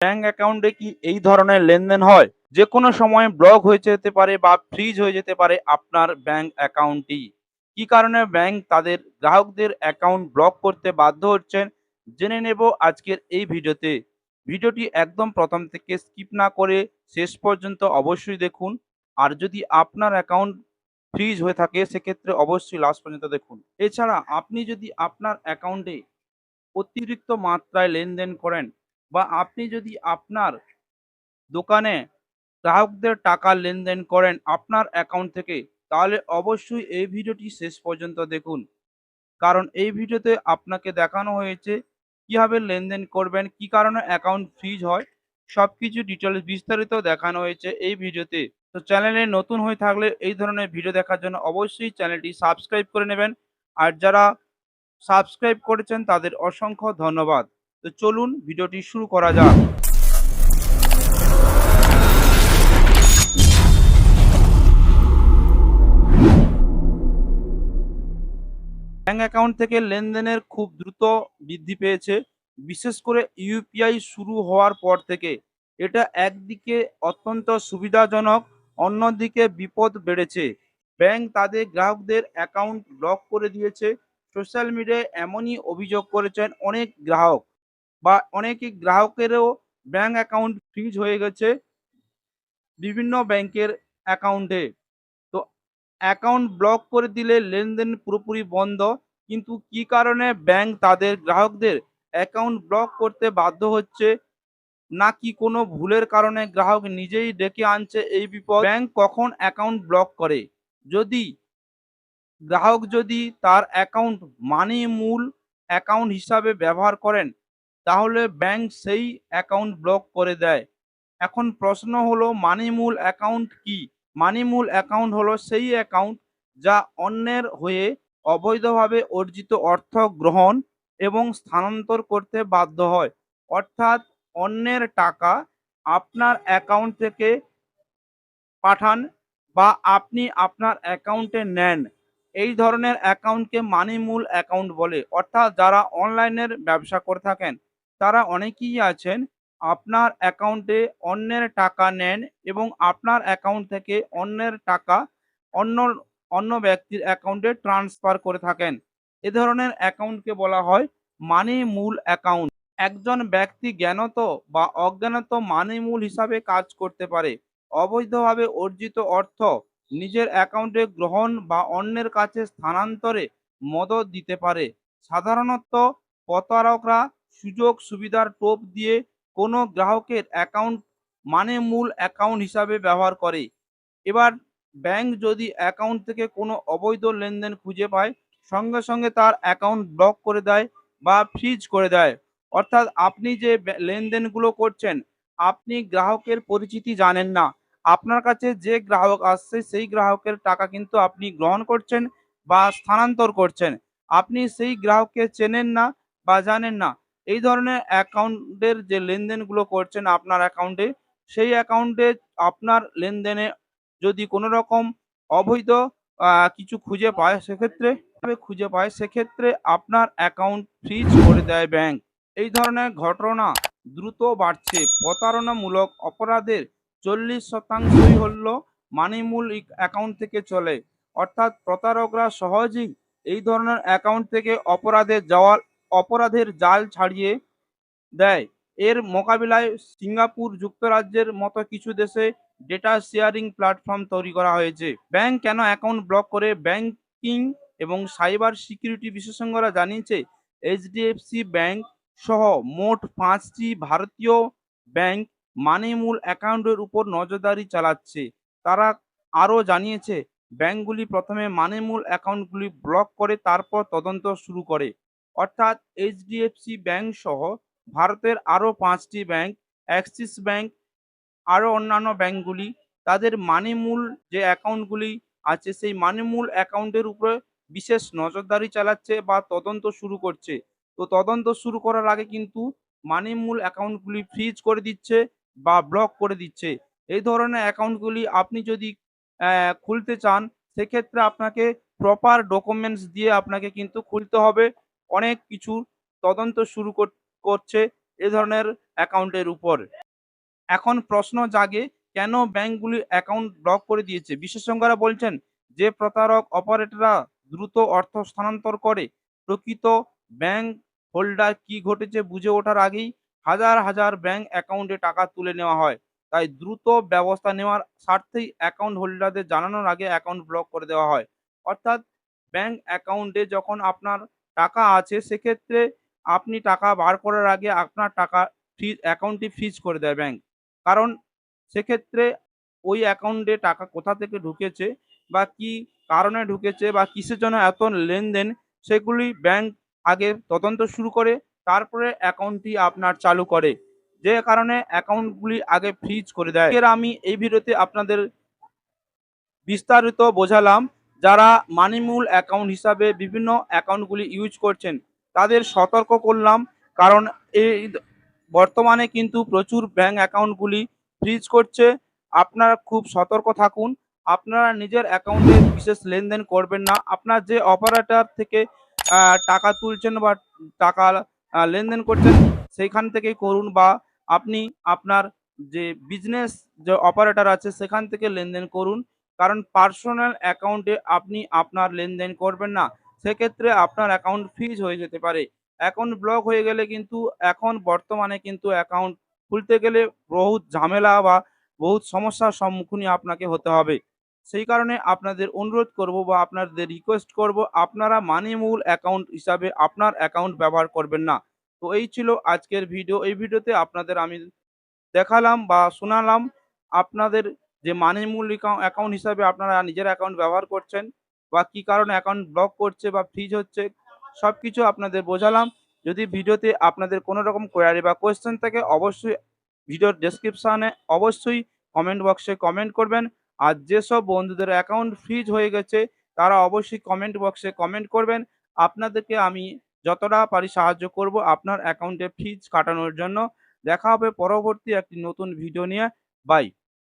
Bank অ্যাকাউন্টে কি এই ধরনের লেনদেন হয়? যে কোনো সময় ব্লক হয়ে যেতে পারে বা ফ্রিজ হয়ে যেতে পারে আপনার ব্যাংক অ্যাকাউন্টটি। কি কারণে ব্যাংক তাদের গ্রাহকদের অ্যাকাউন্ট ব্লক করতে বাধ্য হচ্ছেন? জেনে নেব আজকের এই ভিডিওতে। ভিডিওটি একদম প্রথম থেকে স্কিপ না করে শেষ পর্যন্ত অবশ্যই দেখুন। আর যদি আপনার অ্যাকাউন্ট ফ্রিজ হয়ে থাকে, সেক্ষেত্রে অবশ্যই লাস্ট পর্যন্ত দেখুন। এছাড়া আপনি যদি আপনার অ্যাকাউন্টে অতিরিক্ত মাত্রায় লেনদেন করেন বা আপনি যদি আপনার দোকানে গ্রাহকদের টাকা লেনদেন করেন আপনার অ্যাকাউন্ট থেকে, তাহলে অবশ্যই এই ভিডিওটি শেষ পর্যন্ত দেখুন। কারণ এই ভিডিওতে আপনাকে দেখানো হয়েছে কীভাবে লেনদেন করবেন, কি কারণে অ্যাকাউন্ট ফ্রিজ হয় সব কিছু ডিটেলস বিস্তারিত দেখানো হয়েছে এই ভিডিওতে। তো চ্যানেলে নতুন হয়ে থাকলে এই ধরনের ভিডিও দেখার জন্য অবশ্যই চ্যানেলটি সাবস্ক্রাইব করে নেবেন। আর যারা সাবস্ক্রাইব করেছেন তাদের অসংখ্য ধন্যবাদ। তো চলুন ভিডিওটি শুরু করা যাক। ব্যাঙ্ক অ্যাকাউন্ট থেকে লেনদেনের খুব দ্রুত বৃদ্ধি পেয়েছে, বিশেষ করে ইউপিআই শুরু হওয়ার পর থেকে। এটা একদিকে অত্যন্ত সুবিধাজনক, অন্যদিকে বিপদ বেড়েছে। ব্যাংক তাদের গ্রাহকদের অ্যাকাউন্ট ব্লক করে দিয়েছে। সোশ্যাল মিডিয়ায় এমনই অভিযোগ করেছেন অনেক গ্রাহক। বা অনেক গ্রাহকেরও ব্যাংক অ্যাকাউন্ট ফ্রিজ হয়ে গেছে বিভিন্ন ব্যাংকের অ্যাকাউন্টে। তো অ্যাকাউন্ট ব্লক করে দিলে লেনদেন পুরোপুরি বন্ধ। কিন্তু কি কারণে ব্যাংক তাদের গ্রাহকদের অ্যাকাউন্ট ব্লক করতে বাধ্য হচ্ছে? নাকি কোনো ভুলের কারণে গ্রাহক নিজেই ডেকে আনছে এই বিপদ? ব্যাংক কখন অ্যাকাউন্ট ব্লক করে? যদি গ্রাহক যদি তার অ্যাকাউন্ট মানি মূল অ্যাকাউন্ট হিসাবে ব্যবহার করেন তাহলে ব্যাংক সেই অ্যাকাউন্ট ব্লক করে দেয়। এখন প্রশ্ন হলো মানিমূল অ্যাকাউন্ট কি? মানিমূল অ্যাকাউন্ট হলো সেই অ্যাকাউন্ট যা অন্যের হয়ে অবৈধভাবে অর্জিত অর্থ গ্রহণ এবং স্থানান্তর করতে বাধ্য হয়। অর্থাৎ অন্যের টাকা আপনার অ্যাকাউন্ট থেকে পাঠান বা আপনি আপনার অ্যাকাউন্টে নেন। এই ধরনের অ্যাকাউন্টকে মানিমূল অ্যাকাউন্ট বলে। অর্থাৎ যারা অনলাইনের ব্যবসা করে থাকেন তারা অনেকেই আছেন, আপনার অ্যাকাউন্টে অন্যের টাকা নেন এবং আপনার অ্যাকাউন্ট থেকে অন্যের টাকা অন্য অন্য ব্যক্তির অ্যাকাউন্টে ট্রান্সফার করে থাকেন। এ ধরনের অ্যাকাউন্টকে বলা হয় মানি মূল অ্যাকাউন্ট একজন ব্যক্তি জ্ঞানত বা অজ্ঞানত মানি মূল হিসাবে কাজ করতে পারে। অবৈধভাবে অর্জিত অর্থ নিজের অ্যাকাউন্টে গ্রহণ বা অন্যের কাছে স্থানান্তরে মদত দিতে পারে। সাধারণত প্রতারকরা সুযোগ সুবিধার টোপ দিয়ে কোনো গ্রাহকের অ্যাকাউন্ট মানে মূল অ্যাকাউন্ট হিসাবে ব্যবহার করে। এবার ব্যাংক যদি অ্যাকাউন্ট থেকে কোনো অবৈধ লেনদেন খুঁজে পায়, সঙ্গে সঙ্গে তার অ্যাকাউন্ট ব্লক করে দেয় বা ফ্রিজ করে দেয়। অর্থাৎ আপনি যে লেনদেনগুলো করছেন, আপনি গ্রাহকের পরিচিতি জানেন না। আপনার কাছে যে গ্রাহক আসছে, সেই গ্রাহকের টাকা কিন্তু আপনি গ্রহণ করছেন বা স্থানান্তর করছেন। আপনি সেই গ্রাহককে চেনেন না বা জানেন না। এই ধরনের অ্যাকাউন্টের যে লেনদেনগুলো করছেন আপনার অ্যাকাউন্টে, সেই অ্যাকাউন্টে আপনার লেনদেনে যদি কোনো রকম অবৈধ কিছু খুঁজে পায় সেক্ষেত্রে খুঁজে পায় সেক্ষেত্রে আপনার অ্যাকাউন্ট ফ্রিজ করে দেয় ব্যাংক। এই ধরনের ঘটনা দ্রুত বাড়ছে। প্রতারণামূলক অপরাধের চল্লিশ শতাংশই হল মানিমূল অ্যাকাউন্ট থেকে চলে। অর্থাৎ প্রতারকরা সহজেই এই ধরনের অ্যাকাউন্ট থেকে অপরাধের যাওয়ার অপরাধের জাল ছাড়িয়ে দেয়। এর মোকাবিলায় সিঙ্গাপুর যুক্তরাজ্যের মতো কিছু দেশে ডেটা শেয়ারিং প্ল্যাটফর্ম তৈরি করা হয়েছে। ব্যাংক কেন অ্যাকাউন্ট ব্লক করে? ব্যাংকিং এবং সাইবার সিকিউরিটি বিশেষজ্ঞরা জানিয়েছে, এইচডিএফসি ব্যাংক সহ মোট পাঁচটি ভারতীয় ব্যাংক মানিমূল অ্যাকাউন্টের উপর নজরদারি চালাচ্ছে। তারা আরও জানিয়েছে, ব্যাংকগুলি প্রথমে মানিমূল অ্যাকাউন্টগুলি ব্লক করে, তারপর তদন্ত শুরু করে। অর্থাৎ এইচডিএফসি ব্যাংক সহ ভারতের আরও পাঁচটি ব্যাংক অ্যাক্সিস ব্যাংক আরও অন্যান্য ব্যাংকগুলি তাদের মানিমূল যে অ্যাকাউন্টগুলি আছে, সেই মানিমূল অ্যাকাউন্টের উপরে বিশেষ নজরদারি চালাচ্ছে বা তদন্ত শুরু করছে। তো তদন্ত শুরু করার আগে কিন্তু মানিমূল অ্যাকাউন্টগুলি ফ্রিজ করে দিচ্ছে বা ব্লক করে দিচ্ছে। এই ধরনের অ্যাকাউন্টগুলি আপনি যদি খুলতে চান, সেক্ষেত্রে আপনাকে প্রপার ডকুমেন্টস দিয়ে আপনাকে কিন্তু খুলতে হবে। অনেক কিছু তদন্ত শুরু করছে এ ধরনের অ্যাকাউন্টের উপর। এখন প্রশ্ন জাগে, কেন ব্যাংকগুলি অ্যাকাউন্ট ব্লক করে দিয়েছে? বিশেষজ্ঞরা বলছেন, যে প্রতারক অপারেটররা দ্রুত অর্থ স্থানান্তর করে, প্রকৃত ব্যাংক হোল্ডার কি ঘটেছে বুঝে ওঠার আগেই হাজার হাজার ব্যাংক অ্যাকাউন্টে টাকা তুলে নেওয়া হয়। তাই দ্রুত ব্যবস্থা নেওয়ার স্বার্থেই অ্যাকাউন্ট হোল্ডারদের জানানোর আগে অ্যাকাউন্ট ব্লক করে দেওয়া হয়। অর্থাৎ ব্যাংক অ্যাকাউন্টে যখন আপনার টাকা আছে, সেক্ষেত্রে আপনি টাকা বার করার আগে আপনার টাকা ফ্রি অ্যাকাউন্টটি ফ্রিজ করে দেয় ব্যাংক কারণ সেক্ষেত্রে ওই অ্যাকাউন্টে টাকা কোথা থেকে ঢুকেছে বা কি কারণে ঢুকেছে বা কিসের জন্য এত লেনদেন, সেগুলি ব্যাংক আগে তদন্ত শুরু করে, তারপরে অ্যাকাউন্টটি আপনার চালু করে। যে কারণে অ্যাকাউন্টগুলি আগে ফ্রিজ করে দেয়। এর আমি এই ভিডিওতে আপনাদের বিস্তারিত বোঝালাম। যারা মানিমুল অ্যাকাউন্ট হিসাবে বিভিন্ন অ্যাকাউন্টগুলি ইউজ করছেন, তাদের সতর্ক করলাম কারণ এই বর্তমানে কিন্তু প্রচুর ব্যাঙ্ক অ্যাকাউন্টগুলি ফ্রিজ করছে। আপনারা খুব সতর্ক থাকুন। আপনারা নিজের অ্যাকাউন্টে বিশেষ লেনদেন করবেন না। আপনার যে অপারেটর থেকে টাকা তুলছেন বা টাকা লেনদেন করছেন, সেইখান থেকেই করুন বা আপনি আপনার যে বিজনেস যে অপারেটর আছে, সেখান থেকে লেনদেন করুন। কারণ পার্সোনাল অ্যাকাউন্টে আপনি আপনার লেনদেন করবেন না। সেক্ষেত্রে আপনার অ্যাকাউন্ট ফ্রিজ হয়ে যেতে পারে। অ্যাকাউন্ট ব্লক হয়ে গেলে কিন্তু এখন বর্তমানে কিন্তু অ্যাকাউন্ট খুলতে গেলে বহুত ঝামেলা বা বহুত সমস্যার সম্মুখীন আপনাকে হতে হবে। সেই কারণে আপনাদের অনুরোধ করব বা আপনাদের রিকোয়েস্ট করব, আপনারা মানিমুল অ্যাকাউন্ট হিসাবে আপনার অ্যাকাউন্ট ব্যবহার করবেন না। তো এই ছিল আজকের ভিডিও এই ভিডিওতে আপনাদের আমি দেখালাম বা শোনালাম আপনাদের যে মানিমুল অ্যাকাউন্ট হিসাবে আপনারা নিজের অ্যাকাউন্ট ব্যবহার করছেন বা কি কারণে অ্যাকাউন্ট ব্লক করছে বা ফ্রিজ হচ্ছে সব কিছু আপনাদের বোঝালাম। যদি ভিডিওতে আপনাদের কোনো রকম কোয়ারি বা কোয়েশ্চেন থাকে, অবশ্যই ভিডিওর ডেসক্রিপশানে অবশ্যই কমেন্ট বক্সে কমেন্ট করবেন। আর যেসব বন্ধুদের অ্যাকাউন্ট ফ্রিজ হয়ে গেছে, তারা অবশ্যই কমেন্ট বক্সে কমেন্ট করবেন। আপনাদেরকে আমি যতটা পারি সাহায্য করব আপনার অ্যাকাউন্টে ফ্রিজ কাটানোর জন্য। দেখা হবে পরবর্তী একটি নতুন ভিডিও নিয়ে। বাই